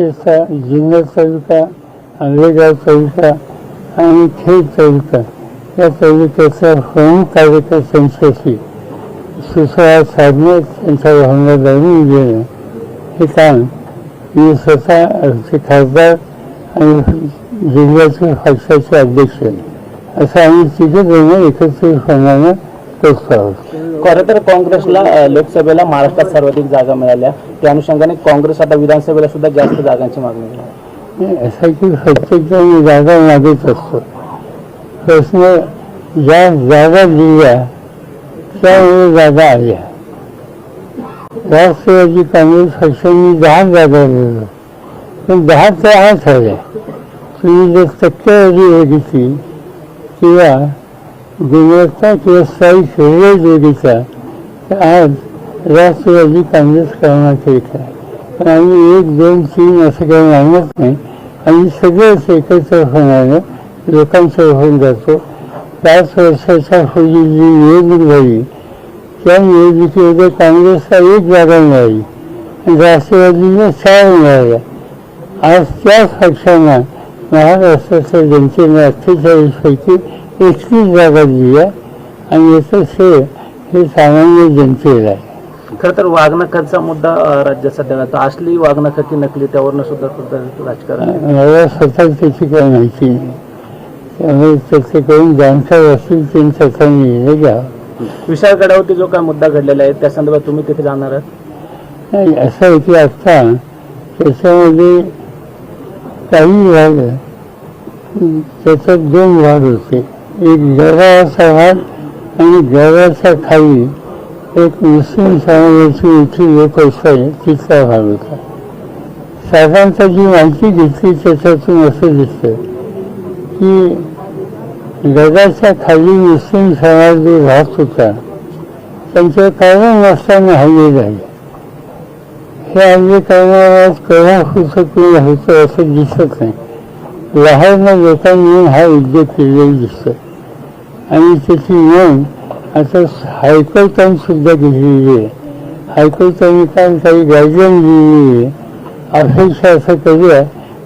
विशेषतः जिल्हा तालुका आंबेगाव तालुका आणि खेड तालुका या तालुक्याच्या प्रमुख कार्यकर्त्यांच्याशी सुसंवाद साधण्यात त्यांच्या भावना जाणून घेणं. हे काम मी स्वतः आमचे खासदार आणि जिल्ह्याचे पक्षाचे अध्यक्ष असं आम्ही तिघे जण एकत्रितपणानं आहोत खरं तर काँग्रेसला अ, लोकसभेला महाराष्ट्रात सर्वाधिक जागा मिळाल्या. त्या अनुषंगाने काँग्रेस आता विधानसभेला सुद्धा जास्त जागांची मागणी करत. असं की प्रत्येक जण जागा मागत असतो. प्रश्न ज्या जागा दिल्या त्यामुळे जागा आल्या. राष्ट्रवादी काँग्रेस पक्षांनी दहा जागा दिल्या. पण दहा तर आज झाल्या तुम्ही जर टक्केवारी बघितली किंवा गुणवत्ता किंवा स्थायी शरीर आज राष्ट्रवादी काँग्रेस करण्याकरिता आहे. पण आम्ही एक दोन तीन असं काही मानत नाही. आम्ही सगळेच एकत्र होण्यानं लोकांचं होऊन जातो. पाच वर्षाच्या पूर्वी जी निवडणूक झाली त्या निवडणुकीमध्ये काँग्रेसला एक जागा मिळाली. आणि राष्ट्रवादीला चार मिळाल्या. आज त्याच पक्षांना महाराष्ट्राच्या जनतेने अठ्ठेचाळीसपैकी एकवीस जागा दिल्या आणि याचं श्रेय हे सामान्य जनतेला आहे खरं तर वागणकाचा मुद्दा राज्यात सध्या गाजतो. असली वागणका की नकली त्यावरनं सुद्धा राजकारण. मला स्वतः त्याची काही माहिती नाही त्यामुळे त्याचे करून जाणकार असतील त्यांनी त्याचा निर्णय घ्यावा विशाळगडावरती जो काय मुद्दा घडलेला आहे त्या संदर्भात तुम्ही तिथे जाणार आहात नाही असं आहे की आत्ता त्याच्यामध्ये काही झालं त्याच्यात दोन भाग होते. एक गव्हाचा भाग आणि गडाच्या खाली एक मुस्लिम समाजाची इथली लोक असतात तिथला भाग होता. साधारणतः जी माहिती घेतली त्याच्यातून असं दिसतं की गडाच्या खाली मुस्लिम समाज जो राहत होता त्यांचं कारण असताना हल्ले झाले हे हल्ले करणारा कळा होतं किंवा होतं असं दिसत नाही. लहान लोकांनी हा उद्योग केलेला दिसतो आणि त्याची नोंद आता हायकोर्टाने सुद्धा घेतलेली आहे. हायकोर्टाने काल काही गायडलाईन दिलेली आहे. अपेक्षा असं करूया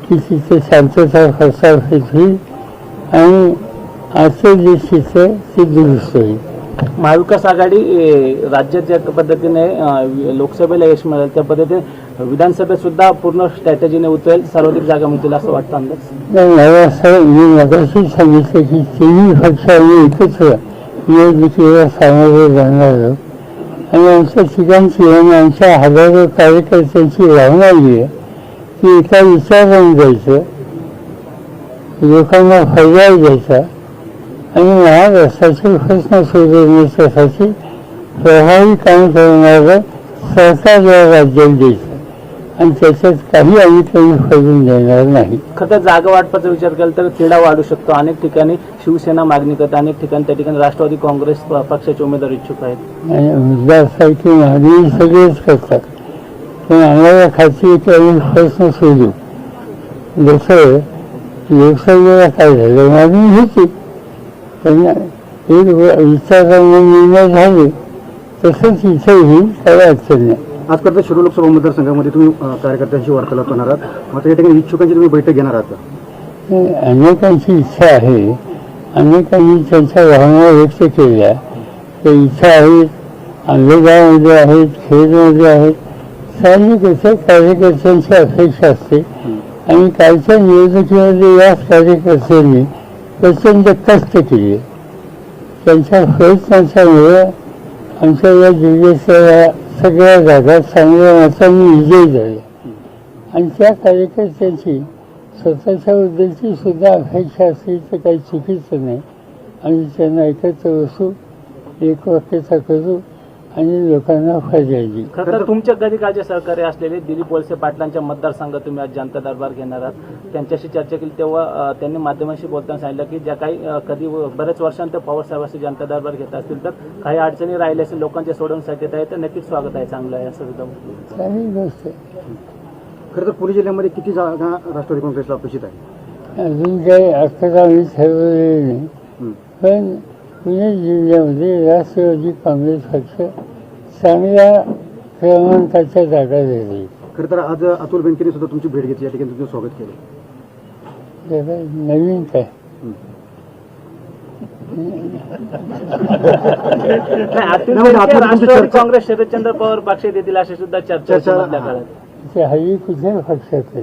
की तिथे शांतता प्रसार होईल आणि आजचं जे चित्र ते दुरुस्त होईल. महाविकास आघाडी राज्यात ज्या पद्धतीने लोकसभेला यश मिळेल त्या पद्धतीने विधानसभेत सुद्धा पूर्ण स्ट्रॅटेजीने उतरेल सर्वाधिक जागा मिळतील असं वाटतं अंदाज? मी मगाशी सांगितलं की तिन्ही पक्ष आम्ही एकत्र निवडणुकीला सामोरे जाणार आहोत. आणि आमच्या ठिकाणची आणि आमच्या हजारो कार्यकर्त्यांची भावना आली आहे की एका विचाराने जायचं लोकांना फायदा द्यायचा आणि महाराष्ट्राचे प्रश्न सोडवण्याच्यासाठी प्रभावी काम करणारं सरकार या राज्यात द्यायचं आणि त्याच्यात काही आम्ही कमी करून देणार नाही खरं जागा वाटपाचा विचार केला तर तिढा वाढू शकतो अनेक ठिकाणी शिवसेना मागणी करते अनेक ठिकाणी त्या ठिकाणी राष्ट्रवादी काँग्रेस पक्षाचे उमेदवार इच्छुक आहेत की मागणी सगळेच करतात पण आम्हाला खात्री की आम्ही प्रश्न सोडू जसं लोकसभेला काय झालं मागणी होती पण एक विचाराने झाले तसंच इथेही काही अडचण नाही आज करता शिरू लोकसभा मतदारसंघामध्ये तुम्ही कार्यकर्त्यांशी वार्तालाप करणार आहात. मात्र या ठिकाणी इच्छुकांची तुम्ही बैठक घेणार आहात? अनेकांची इच्छा आहे. अनेकांनी त्यांच्या भावना व्यक्त केल्या. त्या इच्छा आहेत आंबेगावमध्ये आहेत खेडमध्ये आहेत. साहजिकच कार्यकर्त्यांची अपेक्षा असते. आणि कालच्या निवडणुकीमध्ये याच कार्यकर्त्यांनी प्रचंड कष्ट केले. त्यांच्या प्रयत्नांच्यामुळे आमच्या या जिल्ह्याच्या सगळ्या जागा चांगल्या मतांनी विजयी झाल्या आणि त्या कार्यकर्त्यांची स्वतःच्या बद्दलची सुद्धा अपेक्षा असली तर काही चुकीचं नाही. आणि त्यांना एकत्र बसू एक वाक्यता करू आणि लोकांना फायदा खरं तर तुमच्या कधी काळचे सहकारी असलेले दिलीप वळसे पाटलांच्या मतदारसंघात तुम्ही आज जनता दरबार घेणार आहात. त्यांच्याशी चर्चा केली तेव्हा त्यांनी माध्यमांशी बोलताना सांगितलं की ज्या काही कधी बरेच वर्षांत पवारसाहेबांशी जनता दरबार घेत असतील तर काही अडचणी राहिल्या असेल लोकांच्या सोडवण्यासाठी आहे तर नक्कीच स्वागत आहे चांगलं आहे असं सुद्धा खरं तर पुणे जिल्ह्यामध्ये किती जागा राष्ट्रवादी काँग्रेसला अपेक्षित आहे? अजून काही आम्ही ठरवलेले नाही. पण पुणे जिल्ह्यामध्ये राष्ट्रवादी काँग्रेस पक्ष चांगल्या क्रमांकाच्या जागा देईल खरं तर आज अतुल बेनकेने सुद्धा तुमची भेट घेतली या ठिकाणी तुमचं स्वागत केलं. नवीन काय? राष्ट्रवादी काँग्रेस शरदचंद्र पवार पक्ष देतील अशी सुद्धा चर्चा हल्ली कुठल्या पक्षात आहे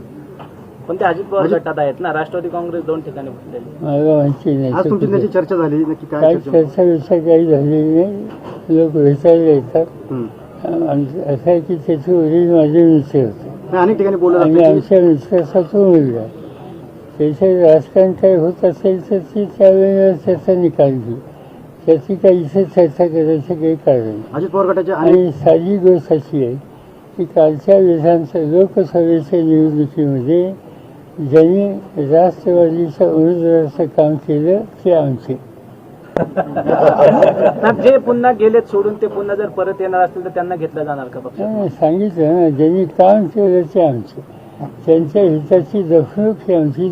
पण ते अजित पवार म्हणजे- गटात आहेत ना राष्ट्रवादी काँग्रेस दोन ठिकाणी आज तुमची. त्याची चर्चा झाली नक्की काय काही चर्चा चर्चा विषय काही झालेली नाही. लोक भेटायला येतात. हं. आमचं असं आहे की त्याचे वडील माझे मित्र होते. नाही, अनेक ठिकाणी बोललं आणि जातं की आमच्या तो मुलगा. त्याचे राजकारण काय होत असेल तर ती त्यावेळेला त्याचा निकाल घेऊ त्याची काही इथे चर्चा करायचं काही कारण नाही. अजित पवार गटाच्या अनेक आणि साधी गोष्ट अशी आहे की कालच्या विधानसभा लोकसभेच्या निवडणुकीमध्ये ज्यांनी राष्ट्रवादीच्या उमेदवाराचं काम केलं ते आमचे जे पुन्हा गेलेत सोडून ते पुन्हा जर परत येणार असतील तर त्यांना घेतलं जाणार का पक्ष? नाही, सांगितलं ना ज्यांनी काम केलं ते आमचे त्यांच्या हिताची दखलूक ही आमची